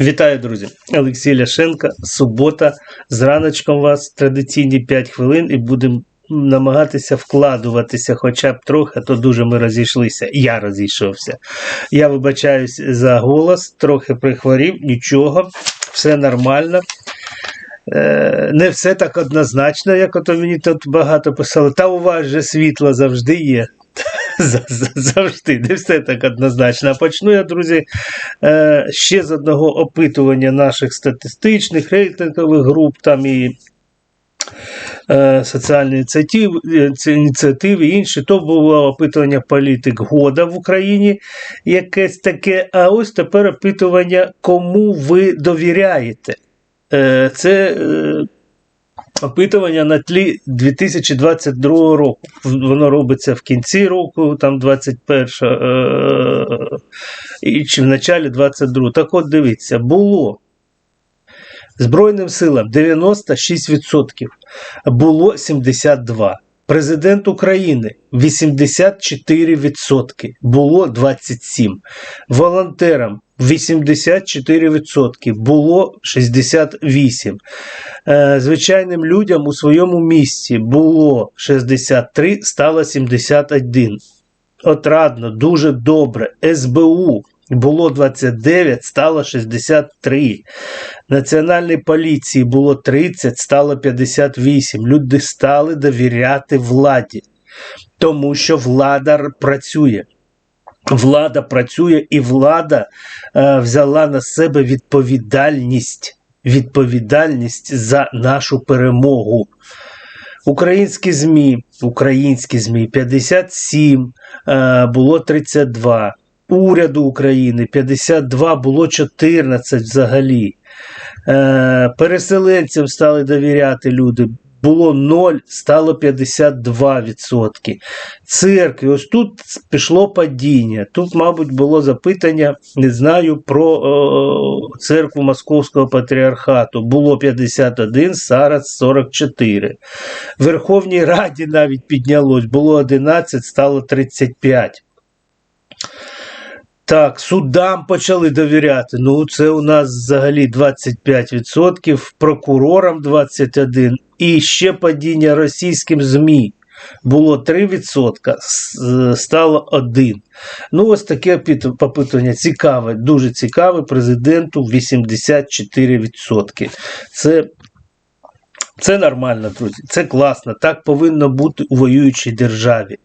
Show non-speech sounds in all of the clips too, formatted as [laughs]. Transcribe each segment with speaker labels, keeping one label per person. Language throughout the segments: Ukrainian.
Speaker 1: Вітаю, друзі! Олексій Ляшенко, субота. З раночком вас традиційні 5 хвилин і будемо намагатися вкладуватися хоча б трохи, то дуже ми розійшлися. Я розійшовся. Я вибачаюсь за голос, трохи прихворів, нічого, все нормально. Е, Не все так однозначно, як ото мені тут багато писали. Та у вас же світло завжди є. [laughs] За- за- Завжди, не все так однозначно. А почну я, друзі, е, ще з одного опитування наших статистичних рейтингових груп, там і е, соціальні ініціативи, і інші. То було опитування політик года в Україні, якесь таке. А ось тепер опитування, кому ви довіряєте. Е, Це опитування на тлі 2022 року. Воно робиться в кінці року, там 21 е, і чи в началі 22. Так от дивіться, було Збройним силам 96%, було 72%. Президент України 84%, було 27%. Волонтерам 84%, було 68%. Е, Звичайним людям у своєму місці було 63, стало 71. Отрадно, дуже добре. СБУ було 29, стало 63. Національній поліції було 30, стало 58. Люди стали довіряти владі, тому що влада працює. Влада працює і влада е, взяла на себе відповідальність, відповідальність за нашу перемогу. Українські ЗМІ, українські ЗМІ 57, е, було 32. Уряду України 52, було 14 взагалі. Е, переселенцям стали довіряти люди. Було 0, стало 52%. Церкві, ось тут пішло падіння. Тут, мабуть, було запитання, не знаю, про е, церкву Московського патріархату. Було 51, зараз 44. В Верховній Раді навіть піднялось, було 11, стало 35. Так, судам почали довіряти. Ну, це у нас взагалі 25%, прокурорам 21% і ще падіння російським ЗМІ. Було 3%, стало 1%. Ну, ось таке попитування цікаве, дуже цікаве. Президенту 84%. Це, це нормально, друзі. Це класно. Так повинно бути у воюючій державі.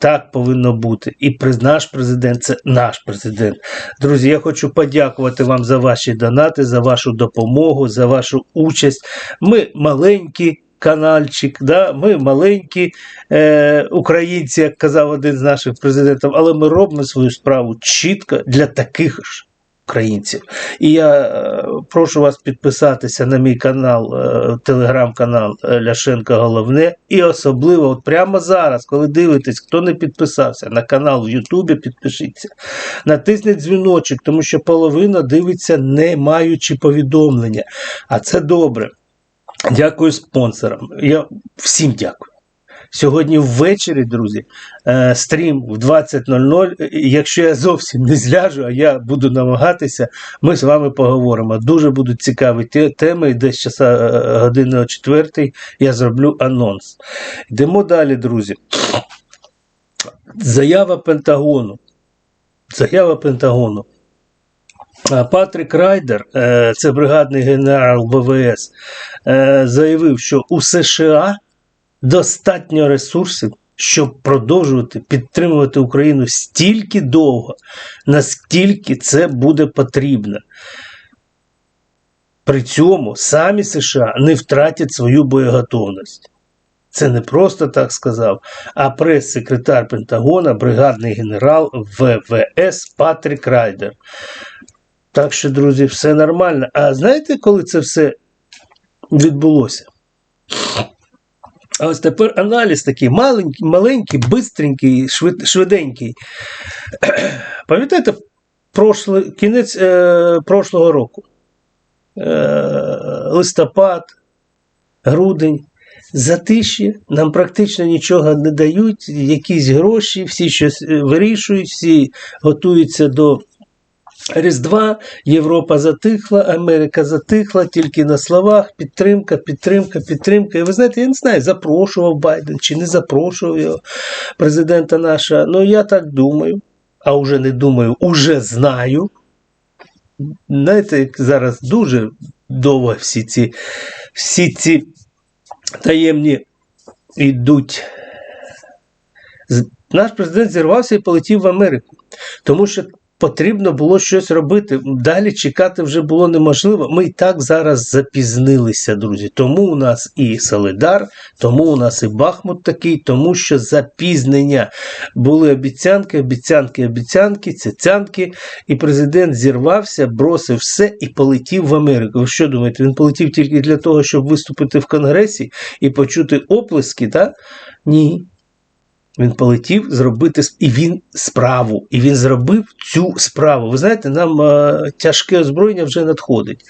Speaker 1: Так повинно бути. І наш президент це наш президент. Друзі, я хочу подякувати вам за ваші донати, за вашу допомогу, за вашу участь. Ми маленькі. каналчик, да? ми маленькі е, українці, як казав один з наших президентів, але ми робимо свою справу чітко для таких ж. Українців. І я е, прошу вас підписатися на мій канал, е, телеграм-канал е, Ляшенка Головне. І особливо, от прямо зараз, коли дивитесь, хто не підписався на канал в Ютубі, підпишіться. Натисніть дзвіночок, тому що половина дивиться, не маючи повідомлення. А це добре. Дякую спонсорам. Я всім дякую. Сьогодні ввечері, друзі, е, стрім в 20.00. Е, Якщо я зовсім не зляжу, а я буду намагатися, ми з вами поговоримо. Дуже будуть цікаві теми. І десь часа е, години о четвертій я зроблю анонс. Йдемо далі, друзі. Заява Пентагону. Заява Пентагону. А Патрік Райдер, е, це бригадний генерал ВВС, е, заявив, що у США достатньо ресурсів, щоб продовжувати підтримувати Україну стільки довго, наскільки це буде потрібно. При цьому самі США не втратять свою боєготовність. Це не просто так сказав, а прес-секретар Пентагона, бригадний генерал ВВС Патрік Райдер. Так що, друзі, все нормально. А знаєте, коли це все відбулося? А ось тепер аналіз такий маленький, маленький, бистренький, швид, швиденький. [clears throat] Пам'ятаєте, прошлий, кінець е, прошлого року? Е, листопад, грудень. Затиші нам практично нічого не дають, якісь гроші, всі щось е, вирішують, всі готуються до Різдва Європа затихла, Америка затихла, тільки на словах підтримка, підтримка, підтримка. І ви знаєте, я не знаю, запрошував Байден чи не запрошував його президента наша. Ну я так думаю, а вже не думаю, уже знаю. Знаєте, зараз дуже довго всі ці, всі ці таємні йдуть. Наш президент зірвався і полетів в Америку, тому що потрібно було щось робити. Далі чекати вже було неможливо. Ми і так зараз запізнилися, друзі. Тому у нас і Солидар, тому у нас і Бахмут такий, тому що запізнення були обіцянки, обіцянки, обіцянки, цяцянки, і президент зірвався, бросив все і полетів в Америку. Ви що думаєте, він полетів тільки для того, щоб виступити в Конгресі і почути оплески? Так? Ні. Він полетів зробити і він справу. І він зробив цю справу. Ви знаєте, нам е, тяжке озброєння вже надходить.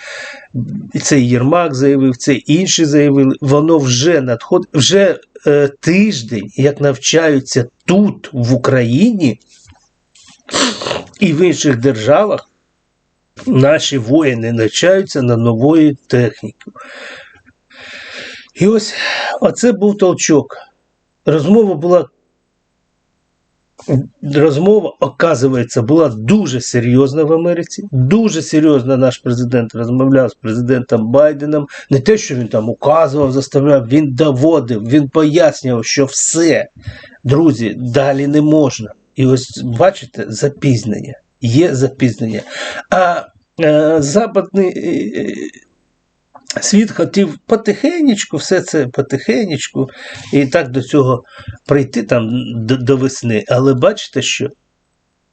Speaker 1: І цей Єрмак заявив, це інші заявили. Воно вже надходить. Вже е, тиждень, як навчаються тут, в Україні і в інших державах, наші воїни навчаються на нової техніки. І ось оце був толчок. Розмова була розмова, оказується, була дуже серйозна в Америці. Дуже серйозно наш президент розмовляв з президентом Байденом. Не те, що він там указував, заставляв, він доводив, він пояснював, що все, друзі, далі не можна. І ось бачите, запізнення. Є запізнення. А е, западний. е, Світ хотів потихенечку, все це потихенечку, і так до цього прийти там до, до весни. Але бачите, що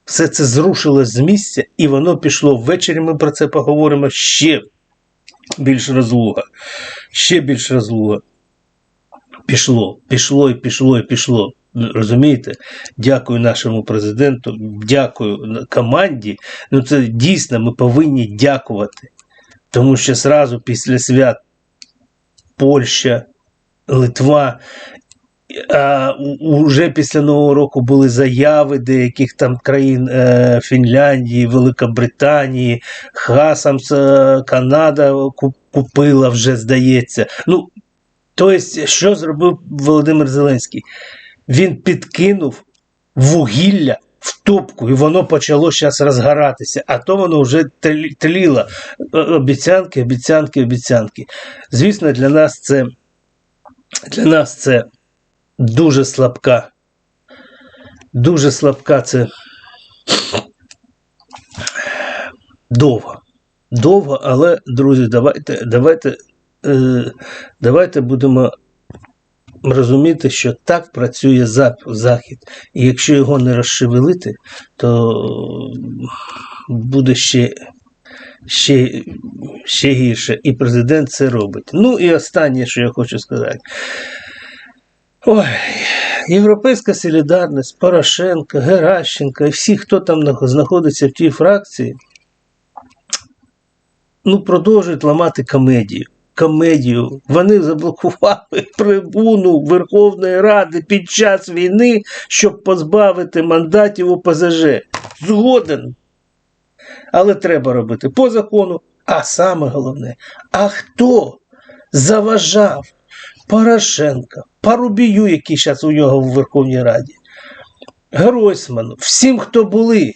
Speaker 1: все це зрушилось з місця, і воно пішло ввечері. Ми про це поговоримо ще більш розлуга. Ще більш розлуга. Пішло, пішло і пішло і пішло. Розумієте? Дякую нашому президенту, дякую команді. Ну це дійсно ми повинні дякувати. Тому що зразу після свят Польща, Литва, а вже після Нового року були заяви деяких там країн е, Фінляндії, Великобританії, Хасамс, е, Канада купила вже, здається. Ну, тобто, що зробив Володимир Зеленський? Він підкинув вугілля в топку, і воно почало зараз розгоратися, а то воно вже тлі- тліло. Е, Обіцянки, обіцянки, обіцянки. Звісно, для нас це для нас це дуже слабка. Дуже слабка це довго. Довго, але, друзі, давайте, давайте, е, давайте будемо розуміти, що так працює Захід. І якщо його не розшевелити, то буде ще, ще, ще гірше. І президент це робить. Ну і останнє, що я хочу сказати. Ой, Європейська солідарність, Порошенко, Геращенко і всі, хто там знаходиться в тій фракції, ну, продовжують ламати комедію. Комедію. Вони заблокували трибуну Верховної Ради під час війни, щоб позбавити мандатів ОПЗЖ. Згоден. Але треба робити по закону. А саме головне, а хто заважав Порошенка, Парубію, який зараз у нього в Верховній Раді, Гройсману, всім, хто були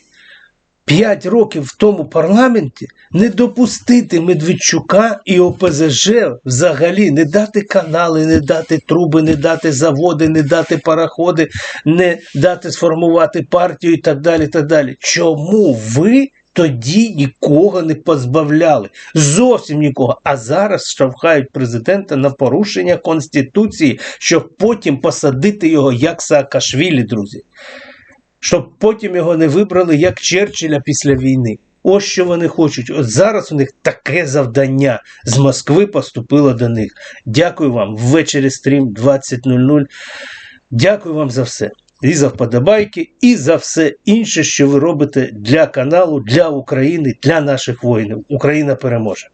Speaker 1: 5 років в тому парламенті, не допустити Медведчука і ОПЗЖ взагалі, не дати канали, не дати труби, не дати заводи, не дати пароходи, не дати сформувати партію і так далі. так далі. Чому ви тоді нікого не позбавляли? Зовсім нікого. А зараз штовхають президента на порушення Конституції, щоб потім посадити його як Саакашвілі, друзі. Щоб потім його не вибрали як Черчилля після війни. Ось що вони хочуть. От зараз у них таке завдання з Москви поступило до них. Дякую вам. Ввечері стрім 20.00. Дякую вам за все. І за вподобайки, і за все інше, що ви робите для каналу, для України, для наших воїнів. Україна переможе.